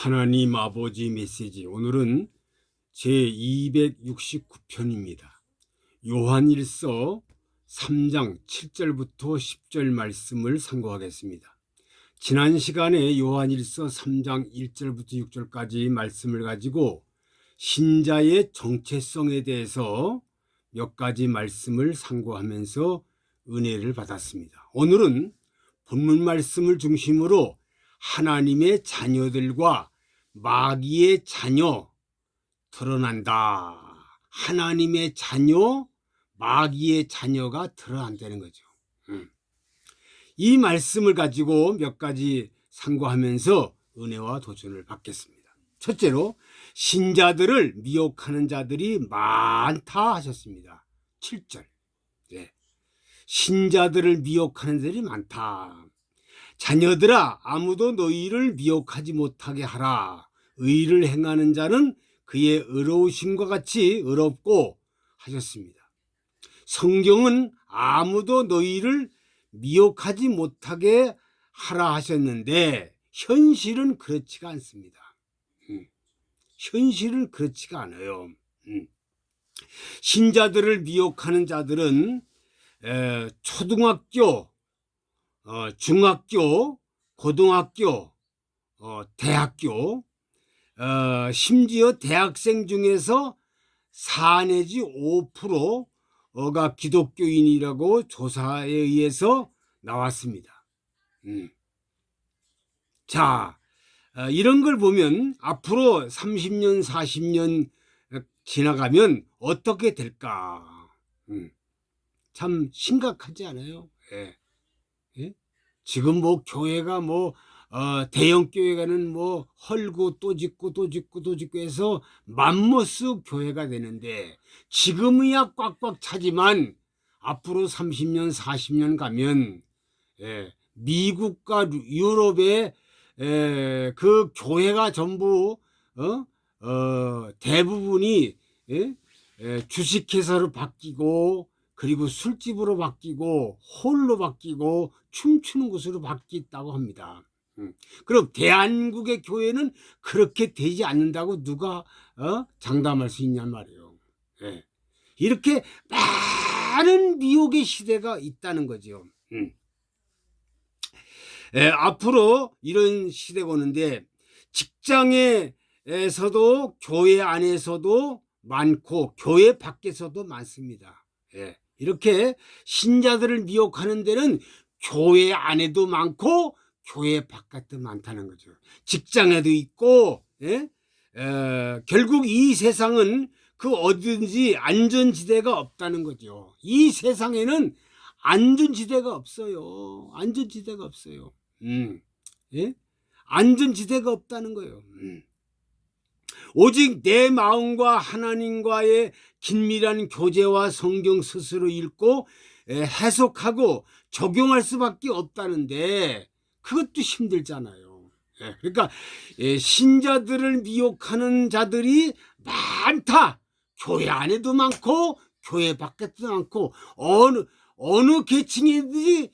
하나님 아버지 메시지 오늘은 제 269편입니다. 요한일서 3장 7절부터 10절 말씀을 상고하겠습니다. 지난 시간에 요한일서 3장 1절부터 6절까지 말씀을 가지고 신자의 정체성에 대해서 몇 가지 말씀을 상고하면서 은혜를 받았습니다. 오늘은 본문 말씀을 중심으로 하나님의 자녀들과 마귀의 자녀 드러난다. 하나님의 자녀, 마귀의 자녀가 드러난다는 거죠. 음. 이 말씀을 가지고 몇 가지 상고하면서 은혜와 도전을 받겠습니다. 첫째로 신자들을 미혹하는 자들이 많다 하셨습니다. 7절. 네. 신자들을 미혹하는 자들이 많다. 자녀들아 아무도 너희를 미혹하지 못하게 하라. 의를 행하는 자는 그의 의로우심과 같이 의롭고 하셨습니다. 성경은 아무도 너희를 미혹하지 못하게 하라 하셨는데 현실은 그렇지가 않습니다. 음. 현실은 그렇지가 않아요. 음. 신자들을 미혹하는 자들은 에, 초등학교, 어, 중학교, 고등학교, 어, 대학교, 어, 심지어 대학생 중에서 4 내지 5%가 기독교인이라고 조사에 의해서 나왔습니다. 음. 자, 어, 이런 걸 보면 앞으로 30년, 40년 지나가면 어떻게 될까? 음. 참 심각하지 않아요? 예. 예? 지금 뭐 교회가 뭐 어, 대형 교회가는 뭐 헐고 또 짓고 또 짓고 또 짓고 해서 맘모스 교회가 되는데 지금이야 꽉꽉 차지만 앞으로 30년 40년 가면 예, 미국과 유럽의 에, 그 교회가 전부 어? 어, 대부분이 예? 에, 주식회사로 바뀌고 그리고 술집으로 바뀌고 홀로 바뀌고 춤추는 곳으로 바뀌었다고 합니다. 음. 그럼 대한민국의 교회는 그렇게 되지 않는다고 누가 어? 장담할 수 있냔 말이에요. 예. 이렇게 많은 미혹의 시대가 있다는 거죠. 음. 예, 앞으로 이런 시대가 오는데 직장에서도 교회 안에서도 많고 교회 밖에서도 많습니다. 예. 이렇게 신자들을 미혹하는 데는 교회 안에도 많고 교회 바깥도 많다는 거죠. 직장에도 있고 예? 에, 결국 이 세상은 그 어딘지 안전지대가 없다는 거죠. 이 세상에는 안전지대가 없어요. 안전지대가 없어요. 음. 예? 안전지대가 없다는 거예요. 음. 오직 내 마음과 하나님과의 긴밀한 교제와 성경 스스로 읽고 해석하고 적용할 수밖에 없다는데 그것도 힘들잖아요. 예, 그러니까 신자들을 미혹하는 자들이 많다. 교회 안에도 많고 교회 밖에도 많고 어느 어느 계층이든지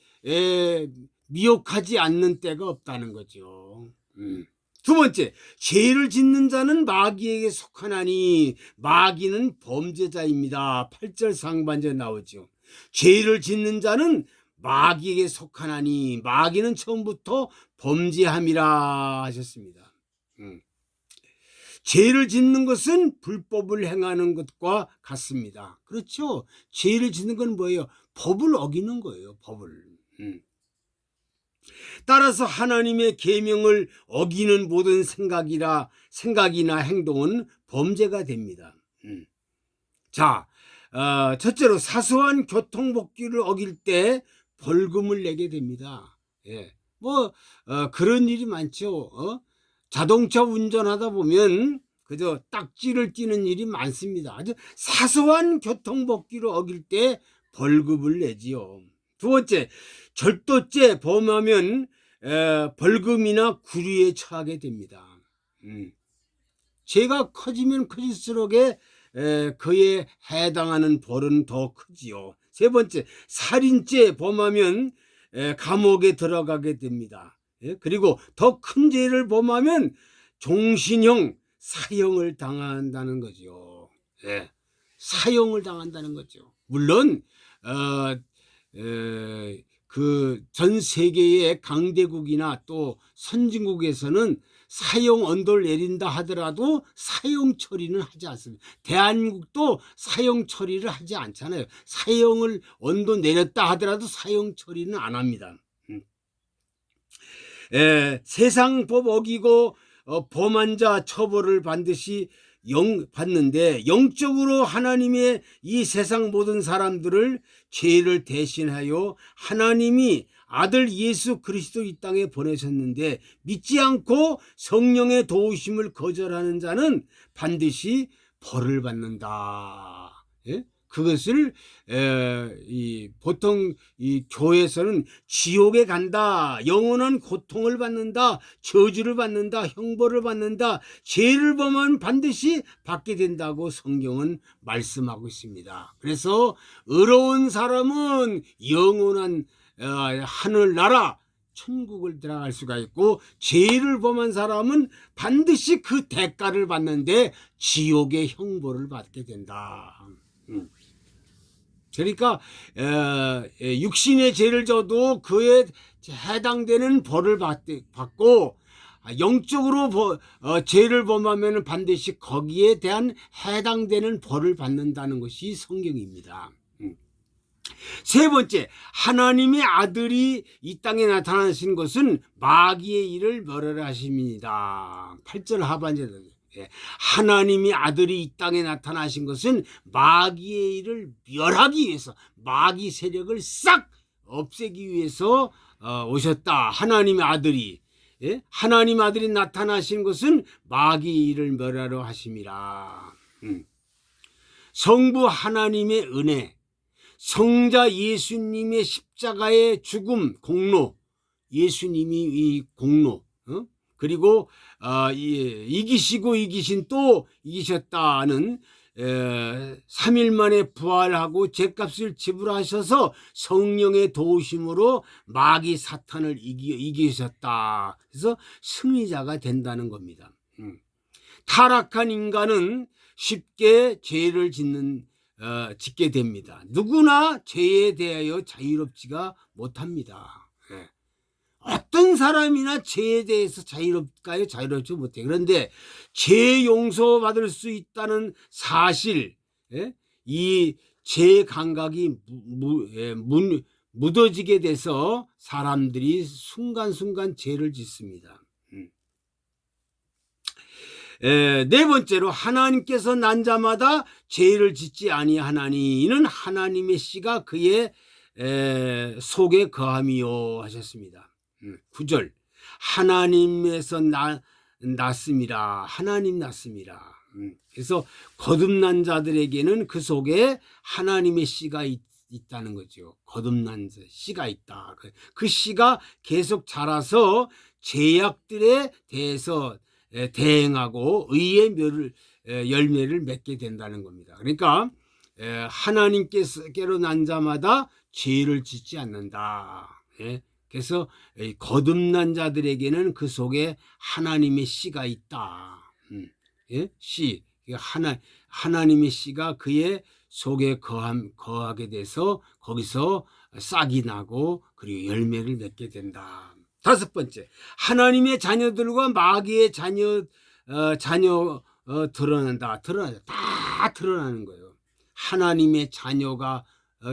미혹하지 않는 때가 없다는 거죠. 음. 두 번째, 죄를 짓는 자는 마귀에게 속하나니 마귀는 범죄자입니다. 8절 상반절 나오죠. 죄를 짓는 자는 마귀에게 속하나니 마귀는 처음부터 범죄함이라 하셨습니다. 음. 죄를 짓는 것은 불법을 행하는 것과 같습니다. 그렇죠? 죄를 짓는 건 뭐예요? 법을 어기는 거예요. 법을. 음. 따라서 하나님의 계명을 어기는 모든 생각이라 생각이나 행동은 범죄가 됩니다. 음. 자, 어, 첫째로 사소한 교통복귀를 어길 때 벌금을 내게 됩니다. 예. 뭐 어, 그런 일이 많죠. 어? 자동차 운전하다 보면 그저 딱지를 찌는 일이 많습니다. 아주 사소한 교통법규를 어길 때 벌금을 내지요. 두 번째, 절도죄 범하면 에, 벌금이나 구류에 처하게 됩니다. 음. 죄가 커지면 커질수록에 에, 그에 해당하는 벌은 더 크지요. 세 번째, 살인죄 범하면 에, 감옥에 들어가게 됩니다. 예? 그리고 더 큰 죄를 범하면 종신형 사형을 당한다는 거죠. 예. 사형을 당한다는 거죠. 물론 어, 그 전 세계의 강대국이나 또 선진국에서는 사형 언도를 내린다 하더라도 사형 처리는 하지 않습니다. 대한민국도 사형 처리를 하지 않잖아요. 사형을 언도 내렸다 하더라도 사형 처리는 안 합니다. 음. 에, 세상 법 어기고 어, 범한 자 처벌을 반드시 영 받는데 영적으로 하나님의 이 세상 모든 사람들을 죄를 대신하여 하나님이 아들 예수 그리스도 이 땅에 보내셨는데 믿지 않고 성령의 도우심을 거절하는 자는 반드시 벌을 받는다. 예? 그것을 에, 이, 보통 이 교회에서는 지옥에 간다, 영원한 고통을 받는다, 저주를 받는다, 형벌을 받는다, 죄를 범하면 반드시 받게 된다고 성경은 말씀하고 있습니다. 그래서 의로운 사람은 영원한 어, 하늘나라 천국을 들어갈 수가 있고 죄를 범한 사람은 반드시 그 대가를 받는데 지옥의 형벌을 받게 된다. 음. 그러니까 에, 육신의 죄를 져도 그에 해당되는 벌을 받, 받고 영적으로 버, 어, 죄를 범하면 반드시 거기에 대한 해당되는 벌을 받는다는 것이 성경입니다. 음. 세 번째, 하나님의 아들이 이 땅에 나타나신 것은 마귀의 일을 멸하라 하십니다. 8절 하반절에 예, 하나님이 아들이 이 땅에 나타나신 것은 마귀의 일을 멸하기 위해서 마귀 세력을 싹 없애기 위해서 어, 오셨다. 하나님의 아들이 예? 하나님 아들이 나타나신 것은 마귀 일을 멸하러 하심이라. 음. 성부 하나님의 은혜, 성자 예수님의 십자가의 죽음 공로, 예수님이 이 공로, 어? 그리고 어, 이기시고 이기신 또 이기셨다는 에, 3일 만에 부활하고 죄값을 지불하셔서 성령의 도우심으로 마귀 사탄을 이기, 이기셨다. 그래서 승리자가 된다는 겁니다. 음. 타락한 인간은 쉽게 죄를 짓는 어, 짓게 됩니다. 누구나 죄에 대하여 자유롭지가 못합니다. 어떤 사람이나 죄에 대해서 자유롭까요? 자유롭지 못해. 그런데 죄 용서 받을 수 있다는 사실, 예? 이죄 감각이 무, 예, 무, 묻어지게 돼서 사람들이 순간순간 죄를 짓습니다. 음. 에, 네 번째로 하나님께서 난 자마다 죄를 짓지 아니하나니 이는 하나님의 씨가 그의 에, 속에 거함이요 하셨습니다. 9절 하나님에서 나, 났습니다. 하나님 났습니다. 음, 그래서 거듭난 자들에게는 그 속에 하나님의 씨가 있, 다는 거죠. 거듭난 씨가 있다. 그, 그 씨가 계속 자라서 제약들에 대해서 대행하고 의의 멸을, 열매를 맺게 된다는 겁니다. 그러니까 하나님께로 난 자마다 죄를 짓지 않는다. 예? 그래서 거듭난 자들에게는 그 속에 하나님의 씨가 있다. 음, 예? 씨. 하나, 하나님의 씨가 그의 속에 거함, 거하게 돼서 거기서 싹이 나고 그리고 열매를 맺게 된다. 다섯 번째, 하나님의 자녀들과 마귀의 자녀, 어, 자녀, 어, 드러난다. 드러나다. 다 드러나는 거예요. 하나님의 자녀가 어,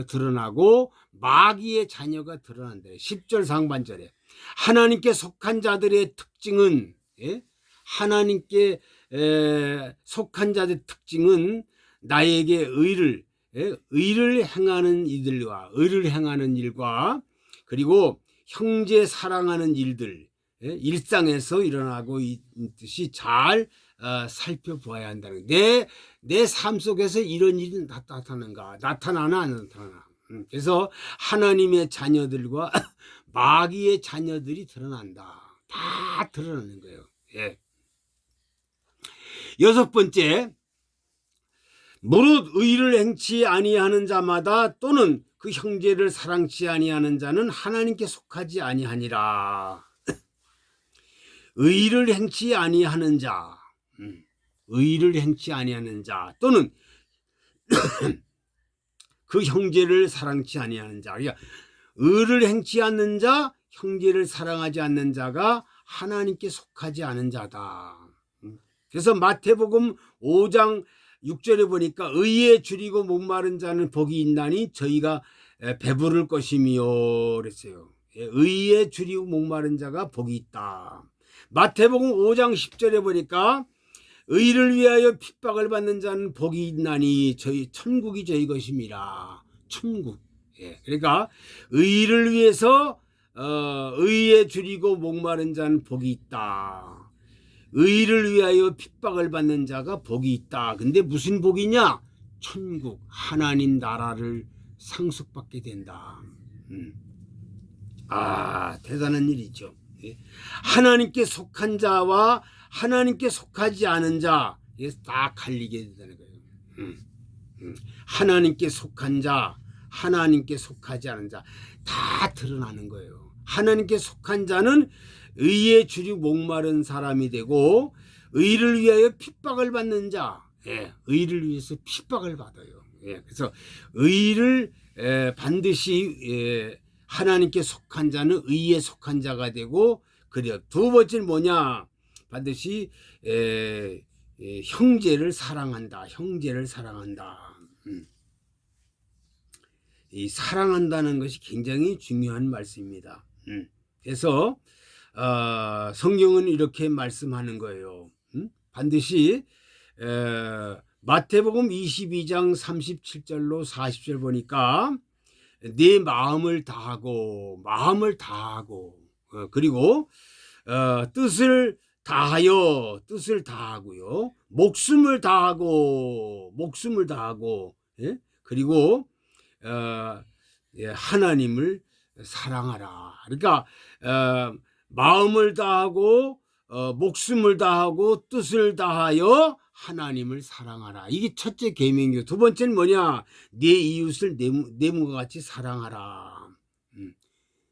드러나고 마귀의 자녀가 드러난다. 10절 상반절에 하나님께 속한 자들의 특징은 예? 하나님께 에, 속한 자들의 특징은 나에게 의를 예? 의를 행하는 이들과 의를 행하는 일과 그리고 형제 사랑하는 일들 예? 일상에서 일어나고 있듯이 잘 어, 살펴보아야 한다는 내 내 삶 속에서 이런 일이 나타나는가? 나타나나 안 나타나나? 음, 그래서 하나님의 자녀들과 마귀의 자녀들이 드러난다. 다 드러나는 거예요. 예. 여섯 번째 무릇 의를 행치 아니하는 자마다 또는 그 형제를 사랑치 아니하는 자는 하나님께 속하지 아니하니라. 의를 행치 아니하는 자, 음, 의를 행치 아니하는 자 또는 그 형제를 사랑치 아니하는 자, 그러니까 의를 행치 않는 자, 형제를 사랑하지 않는 자가 하나님께 속하지 않은 자다. 음. 그래서 마태복음 5장 6절에 보니까 의에 줄이고 목마른 자는 복이 있나니 저희가 에, 배부를 것이미요 그랬어요. 예, 의에 줄이고 목마른 자가 복이 있다. 마태복음 5장 10절에 보니까 의를 위하여 핍박을 받는 자는 복이 있나니 저희 천국이 저희 것임이라. 천국. 예, 그러니까 의를 위해서 어, 의에 줄이고 목마른 자는 복이 있다. 의를 위하여 핍박을 받는 자가 복이 있다. 근데 무슨 복이냐? 천국 하나님 나라를 상속받게 된다. 음. 아 대단한 일이죠. 예. 하나님께 속한 자와 하나님께 속하지 않은 자, 이게 딱 갈리게 된다는 거예요. 음. 음. 하나님께 속한 자, 하나님께 속하지 않은 자, 다 드러나는 거예요. 하나님께 속한 자는 의에 줄이 목마른 사람이 되고 의를 위하여 핍박을 받는 자, 예, 의를 위해서 핍박을 받아요. 예, 그래서 의를 에, 반드시 예, 하나님께 속한 자는 의에 속한 자가 되고 그래요. 두 번째는 뭐냐? 반드시 에, 에, 형제를 사랑한다. 형제를 사랑한다. 음. 이 사랑한다는 것이 굉장히 중요한 말씀입니다. 음. 그래서 어, 성경은 이렇게 말씀하는 거예요. 음? 반드시 에, 마태복음 22장 37절로 40절 보니까 내 마음을 다하고 마음을 다하고 어, 그리고 어, 뜻을 다하여 뜻을 다하고요 목숨을 다하고 목숨을 다하고 예? 그리고 어, 예, 하나님을 사랑하라 그러니까 어, 마음을 다하고 어, 목숨을 다하고 뜻을 다하여 하나님을 사랑하라. 이게 첫째 계명이고 두 번째는 뭐냐? 내 이웃을 내, 내 몸과 같이 사랑하라. 음.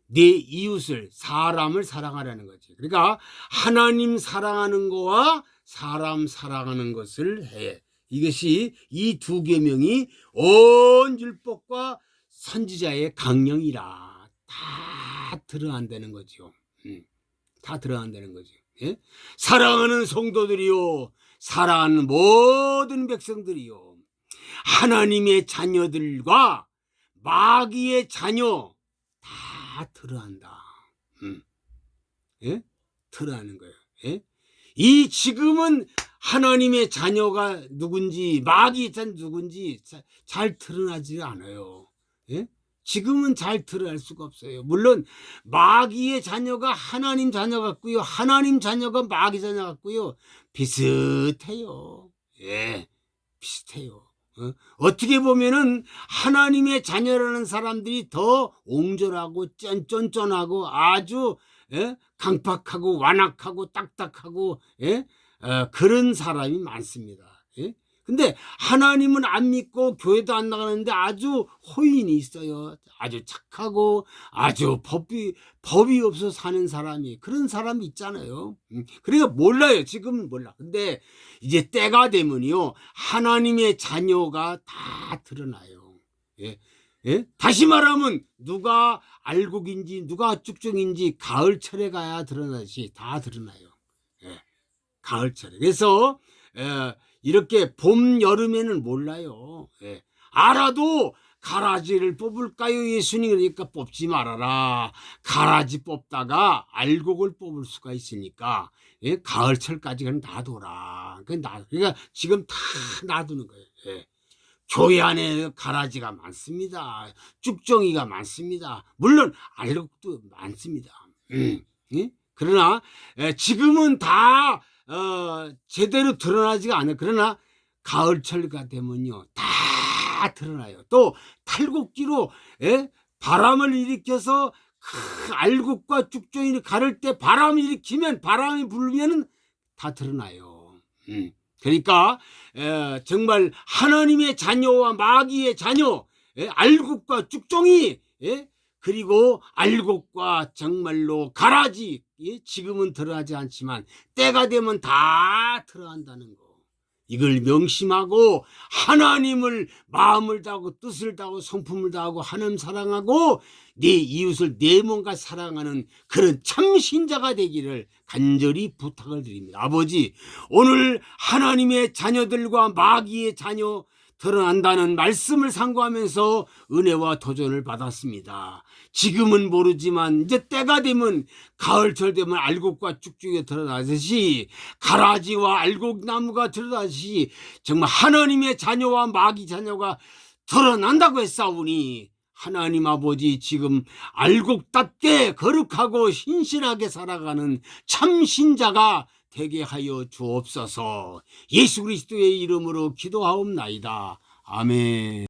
내 이웃을 사람을 사랑하라는 거지. 그러니까 하나님 사랑하는 거와 사람 사랑하는 것을 해. 이것이 이 두 계명이 온 율법과 선지자의 강령이라 다 드러난다는 거죠. 음. 다 드러난다는 거죠. 예? 사랑하는 성도들이요, 사랑하는 모든 백성들이요, 하나님의 자녀들과 마귀의 자녀 다 드러난다. 음. 예? 드러나는 거예요. 예? 이 지금은 하나님의 자녀가 누군지 마귀의 자녀 누군지 자- 잘 드러나지 않아요. 예? 지금은 잘 드러날 수가 없어요. 물론 마귀의 자녀가 하나님 자녀 같고요. 하나님 자녀가 마귀 자녀 같고요. 비슷해요. 예, 비슷해요. 어? 떻게 보면은 하나님의 자녀라는 사람들이 더 옹졸하고 쫀쫀쫀하고 아주 예? 강팍하고 완악하고 딱딱하고 예? 어, 그런 사람이 많습니다. 예? 근데 하나님은 안 믿고 교회도 안 나가는데 아주 호인이 있어요. 아주 착하고 아주 법이 법이 없어 사는 사람이 그런 사람이 있잖아요. 음, 그러니까 몰라요. 지금은 몰라. 근데 이제 때가 되면요 하나님의 자녀가 다 드러나요. 예. 예? 다시 말하면 누가 알곡인지 누가 쭉쭉인지 가을철에 가야 드러나지 다 드러나요. 예. 가을철에. 그래서 예, 이렇게 봄 여름에는 몰라요. 예. 알아도 가라지를 뽑을까요? 예수님 그러니까 뽑지 말아라. 가라지 뽑다가 알곡을 뽑을 수가 있으니까 예? 가을철까지 그냥 놔둬라. 그 놔, 그러니까 지금 다 놔두는 거예요. 예. 교회 안에 가라지가 많습니다. 쭉정이가 많습니다. 물론 알곡도 많습니다. 음, 예? 그러나 예, 지금은 다 어, 제대로 드러나지가 않아요. 그러나 가을철가 되면요 다 드러나요. 또 탈곡기로 예? 바람을 일으켜서 그 알곡과 쭉정이를 가를 때 바람을 일으키면 바람이 불면은 다 드러나요. 음. 그러니까 에, 정말 하나님의 자녀와 마귀의 자녀 예? 알곡과 쭉정이 예? 그리고 알곡과 정말로 가라지 예? 지금은 들어가지 않지만 때가 되면 다 들어간다는 거. 이걸 명심하고 하나님을 마음을 다하고 뜻을 다하고 성품을 다하고 하나님 사랑하고 내 이웃을 내 몸과 사랑하는 그런 참 신자가 되기를 간절히 부탁을 드립니다. 아버지, 오늘 하나님의 자녀들과 마귀의 자녀 드러난다는 말씀을 상고하면서 은혜와 도전을 받았습니다. 지금은 모르지만 이제 때가 되면 가을철 되면 알곡과 쭉쭉이 드러나듯이 가라지와 알곡나무가 드러나듯이 정말 하나님의 자녀와 마귀 자녀가 드러난다고 했사오니 하나님 아버지 지금 알곡답게 거룩하고 신실하게 살아가는 참 신자가 되게 하여 주옵소서 예수 그리스도의 이름으로 기도하옵나이다. 아멘.